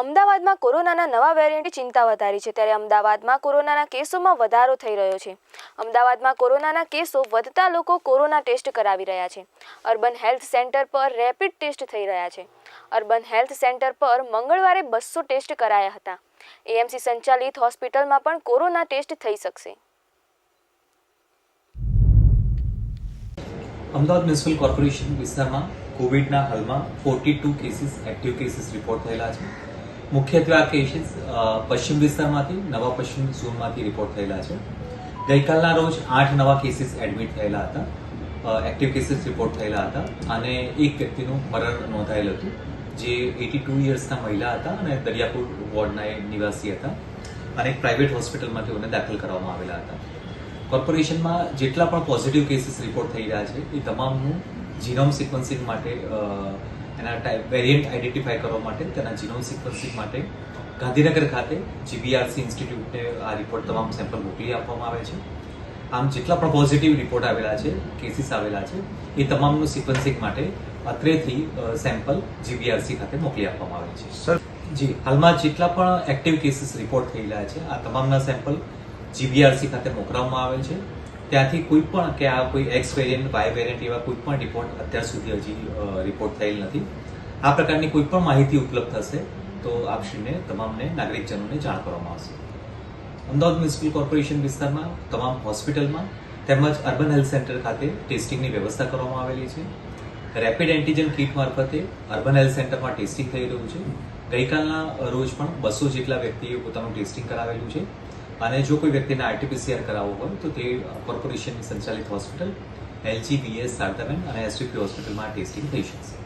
અમદાવાદમાં કોરોનાના નવા વેરિયન્ટે ચિંતા વધારી છે ત્યારે અમદાવાદમાં કોરોનાના કેસોમાં વધારો થઈ રહ્યો છે. અમદાવાદમાં કોરોનાના કેસો વધતા લોકો કોરોના ટેસ્ટ કરાવી રહ્યા છે. અર્બન હેલ્થ સેન્ટર પર રેપિડ ટેસ્ટ થઈ રહ્યા છે. અર્બન હેલ્થ સેન્ટર પર મંગળવારે બસો ટેસ્ટ કરાયા હતા. એએમસી સંચાલિત હોસ્પિટલમાં પણ કોરોના ટેસ્ટ થઈ શકશે. અમદાવાદ મ્યુનિસિપલ કોર્પોરેશન વિસ્તારમાં કોવિડના હાલમાં forty two cases active cases report થયેલા છે. મુખ્યત્વે આ કેસીસ પશ્ચિમ વિસ્તારમાંથી, નવા પશ્ચિમ ઝોનમાંથી રિપોર્ટ થયેલા છે. ગઈકાલના રોજ આઠ નવા કેસીસ એડમિટ થયેલા હતા. એક્ટિવ કેસીસ રિપોર્ટ થયેલા હતા અને એક વ્યક્તિનું મરણ નોંધાયેલ હતું, જે એટી ટુ યર્સના મહિલા હતા અને દરિયાપુર વોર્ડના એ નિવાસી હતા અને એક પ્રાઇવેટ હોસ્પિટલમાં તેઓને દાખલ કરવામાં આવેલા હતા. કોર્પોરેશનમાં જેટલા પણ પોઝિટિવ કેસીસ રિપોર્ટ થઈ રહ્યા છે, એ તમામનું જીનોમ સિક્વન્સિંગ માટે એના ટાઈપ વેરિયન્ટ આઈડેન્ટિફાય કરવા માટે તેના જીનોમ સિક્વન્સિંગ માટે ગાંધીનગર ખાતે જીબીઆરસી ઇન્સ્ટિટ્યૂટને આ રિપોર્ટ તમામ સેમ્પલ મોકલી આપવામાં આવે છે. આમ જેટલા પણ પોઝિટિવ રિપોર્ટ આવેલા છે કેસીસ આવેલા છે એ તમામનું સિક્વન્સિંગ માટે અત્રેથી સેમ્પલ જીબીઆરસી ખાતે મોકલી આપવામાં આવે છે. સર જી હાલમાં જેટલા પણ એક્ટિવ કેસીસ રિપોર્ટ થઈ રહ્યા છે આ તમામના સેમ્પલ જીબીઆરસી ખાતે મોકલવામાં આવેલ છે. ત્યાંથી કોઈ પણ કે આ કોઈ એક્સ વેરિયન્ટ વાય વેરિયન્ટ એવા કોઈ પણ રિપોર્ટ અત્યાર સુધી હજી રિપોર્ટ થયેલ નથી. આ પ્રકારની કોઈ પણ માહિતી ઉપલબ્ધ થશે તો આપશ્રીને તમામને નાગરિકજનોને જાણ કરવામાં આવશે. અમદાવાદ મ્યુનિસિપલ કોર્પોરેશન વિસ્તારમાં, તમામ હોસ્પિટલમાં તેમજ અર્બન હેલ્થ સેન્ટર ખાતે ટેસ્ટિંગની વ્યવસ્થા કરવામાં આવેલી છે. રેપિડ એન્ટીજન કીટ મારફતે અર્બન હેલ્થ સેન્ટરમાં ટેસ્ટિંગ થઈ રહ્યું છે. ગઈકાલના રોજ પણ બસો જેટલા વ્યક્તિએ પોતાનું ટેસ્ટિંગ કરાવેલું છે. અને જો કોઈ વ્યક્તિને આરટીપીસીઆર કરાવવો હોય તો તે કોર્પોરેશન સંચાલિત હોસ્પિટલ, એલજીબીએસ બીએસ અને એસવીપી હોસ્પિટલમાં ટેસ્ટિંગ થઈ શકશે.